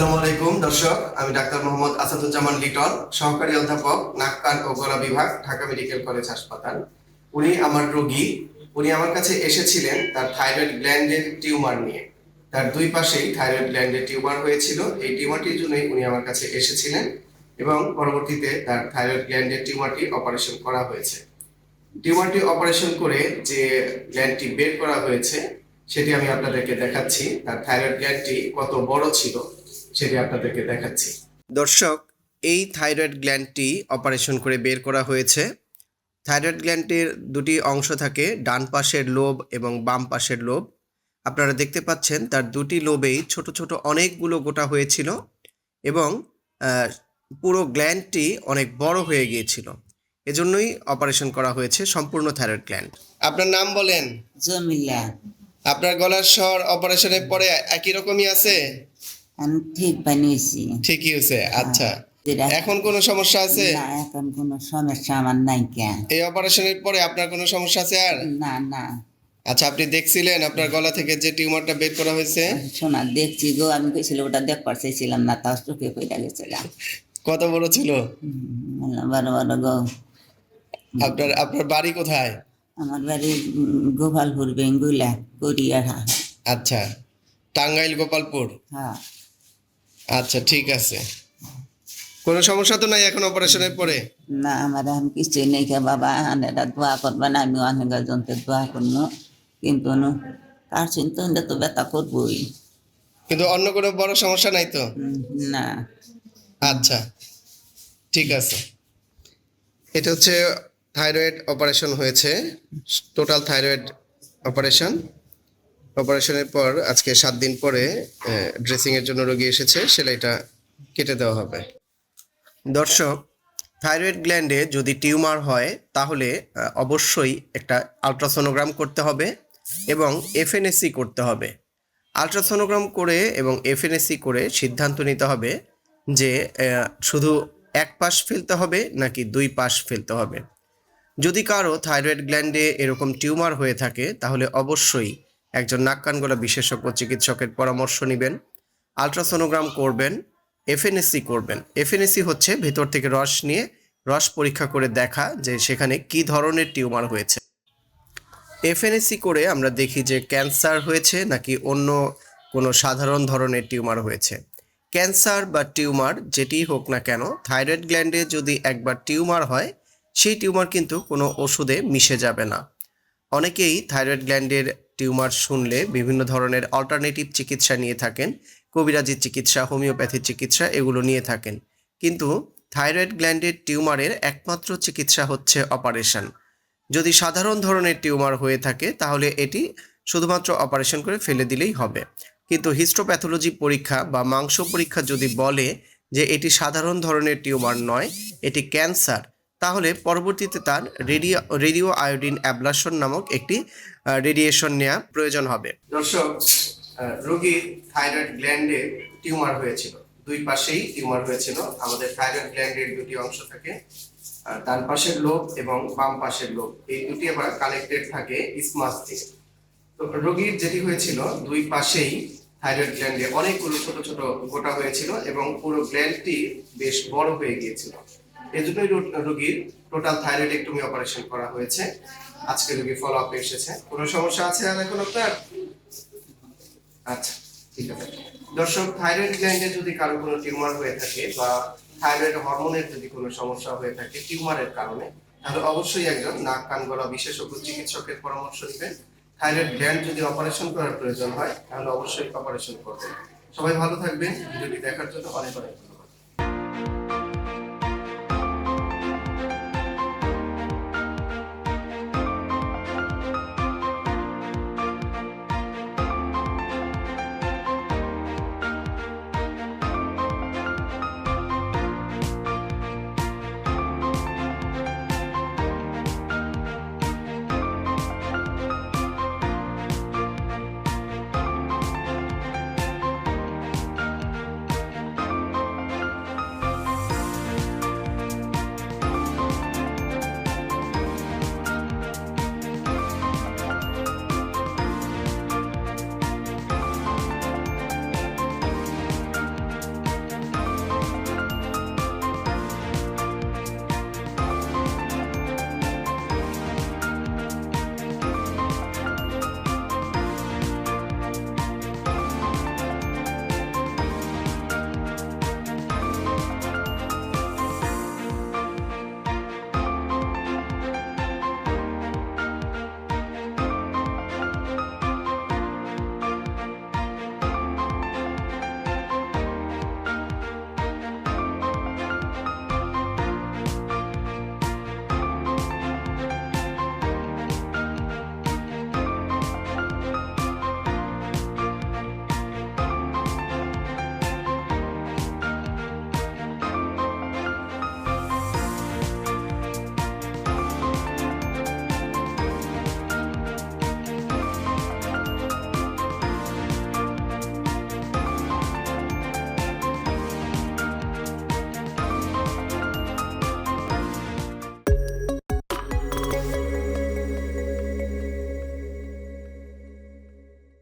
আসসালামু আলাইকুম, দর্শক। আমি ডাক্তার মোহাম্মদ আসাদুজ্জামান লিটন, সহকারী অধ্যাপক নাক কান ও গলা বিভাগ, ঢাকা মেডিকেল কলেজ হাসপাতাল। উনি আমার রোগী। উনি আমার কাছে এসেছিলেন তার থাইরয়েড গ্ল্যান্ডের টিউমার নিয়ে। তার দুই পাশেই থাইরয়েড গ্ল্যান্ডের টিউমার হয়েছিল। এই টিউমারটির জন্যই উনি আমার কাছে এসেছিলেন এবং পরবর্তীতে তার থাইরয়েড গ্ল্যান্ডের টিউমারটি অপারেশন করা হয়েছে। টিউমারটি অপারেশন করে যে গ্ল্যান্ডটি বের করা হয়েছে, সেটি আমি আপনাদেরকে দেখাচ্ছি। তার থাইরয়েড গ্ল্যান্ডটি কত বড় ছিল সেটি আপনাদেরকে দেখাচ্ছি। দর্শক এই থাইরয়েড গ্ল্যান্ডটি অপারেশন করে বের করা হয়েছে। থাইরয়েড গ্ল্যান্ডের দুটি অংশ থাকে ডান পাশের লোব এবং বাম পাশের লোব। আপনারা দেখতে পাচ্ছেন তার দুটি লোবেই ছোট ছোট অনেকগুলো গোটা হয়েছিল এবং পুরো গ্ল্যান্ডটি অনেক বড় হয়ে গিয়েছিল। এজন্যই অপারেশন করা হয়েছে সম্পূর্ণ থাইরয়েড গ্ল্যান্ড। আপনার নাম বলেন? জমিলা। আপনার গলার স্বর অপারেশনের পরে একই রকমই আছে? আমি ঠিক বানিয়েছি। ঠিকই হয়েছে আচ্ছা। যেটা এখন কোনো সমস্যা আছে? না এখন কোনো সমস্যা আমার নাই কেন এই অপারেশনের পরে আপনার কোনো সমস্যা আছে আর? না না। আচ্ছা আপনি দেখছিলেন আপনার গলা থেকে যে টিউমারটা বের করা হয়েছে? শোনা দেখছি গো আমি কইছিল ওটা দেখবার চাইছিলাম না তাও চোখে পড়ে গেছিলাম কত বড় ছিল? বড় বড় গো। আপনার আপনার বাড়ি কোথায়? আমার বাড়ি গোপালপুর বেঙ্গুলা করিয়ার আচ্ছা টাঙ্গাইল গোপালপুর। হ্যাঁ। আচ্ছা ঠিক আছে। কোনো সমস্যা তো নাই এখন অপারেশনের পরে? না আমার এখন কিছুই নেই কে বাবা এটা দোয়া করবে না আমি অনেক জনকে দোয়া করব। কিন্তু নু, তার চিন্তা হলে তো ব্যথা করবোই। কিন্তু অন্য কোনো বড় সমস্যা নাই তো? না। আচ্ছা ঠিক আছে। এটা হচ্ছে থাইরয়েড অপারেশন হয়েছে টোটাল থাইরয়েড অপারেশন। অপারেশনের পর আজকে সাত দিন পরে ড্রেসিং এর জন্য রোগী এসেছে, সেলাইটা কেটে দেওয়া হবে। দর্শক থাইরয়েড গ্ল্যান্ডে যদি টিউমার হয়, তাহলে অবশ্যই একটা আলট্রাসোনোগ্রাম করতে হবে এবং এফএনএসি করতে হবে। আলট্রাসোনোগ্রাম করে এবং এফএনএসি করে সিদ্ধান্ত নিতে হবে যে শুধু এক পাশ ফেলতে হবে নাকি দুই পাশ ফেলতে হবে। যদি কারও থাইরয়েড গ্ল্যান্ডে এরকম টিউমার হয়ে থাকে, তাহলে অবশ্যই একজন নাক কান গলা বিশেষজ্ঞ চিকিৎসকের পরামর্শ নেবেন, আলট্রাসোনোগ্রাম করবেন, এফএনএসি করবেন। এফএনএসি হচ্ছে ভেতর থেকে রস নিয়ে রস পরীক্ষা করে দেখা যে সেখানে কি ধরনের টিউমার হয়েছে। এফএনএসি করে আমরা দেখি যে ক্যান্সার হয়েছে নাকি অন্য কোনো সাধারণ ধরনের টিউমার হয়েছে। ক্যান্সার বা টিউমার যেটিই হোক না কেন, থাইরয়েড গ্ল্যান্ডে যদি একবার টিউমার হয়, সেই টিউমার কিন্তু কোনো ওষুধে মিশে যাবে না। অনেকেই থাইরয়েড গ্ল্যান্ডের টিউমার শুনলে বিভিন্ন ধরনের অল্টারনেটিভ চিকিৎসা নিয়ে থাকেন কবিরাজি চিকিৎসা হোমিওপ্যাথি চিকিৎসা এগুলো নিয়ে থাকেন। কিন্তু থাইরয়েড গ্ল্যান্ডের টিউমারের একমাত্র চিকিৎসা হচ্ছে অপারেশন। যদি সাধারণ ধরনের টিউমার হয়ে থাকে, তাহলে এটি শুধুমাত্র অপারেশন করে ফেলে দিলেই হবে। কিন্তু হিস্টোপ্যাথোলজি পরীক্ষা বা মাংস পরীক্ষা যদি বলে যে এটি সাধারণ ধরনের টিউমার নয়, এটি ক্যান্সার, তাহলে পরবর্তীতে তার রেডিও রেডিও আয়োডিন অ্যাবলাশন নামক একটি রেডিয়েশন নেওয়া প্রয়োজন হবে। দর্শক রোগীর থাইরয়েড গ্ল্যান্ডে টিউমার হয়েছিল। দুই পাশেই টিউমার হয়েছিল। আমাদের থাইরয়েড গ্ল্যান্ডের দুটি অংশ থাকে ডান পাশের লোব এবং বাম পাশের লোব। এই দুটি আবার কানেক্টেড থাকে স্মাস দিয়ে তো রোগীর যেটি হয়েছিল, দুই পাশেই থাইরয়েড গ্ল্যান্ডে অনেকগুলো ছোট ছোট গোটা হয়েছিল এবং পুরো গ্ল্যান্ডটি বেশ বড় হয়ে গিয়েছিল। এজন্যই রোগীর টোটাল থাইরয়েডেক্টমি অপারেশন করা হয়েছে। আজকে রোগী ফলো আপে এসেছে। কোনো সমস্যা আছে আর এখন আপনার আচ্ছা ঠিক আছে। দর্শক থাইরয়েড গ্ল্যান্ডে যদি কারও কোনো টিউমার হয়ে থাকে বা থাইরয়েড হরমোনের যদি কোনো সমস্যা হয়ে থাকে টিউমারের কারণে, তাহলে অবশ্যই একজন নাক, কান গলা বিশেষজ্ঞ চিকিৎসকের পরামর্শ নেবেন থাইরয়েড গ্ল্যান্ড যদি অপারেশন করার প্রয়োজন হয়, তাহলে অবশ্যই অপারেশন করবেন। সবাই ভালো থাকবেন। ভিডিওটি দেখার জন্য অনেক অনেক।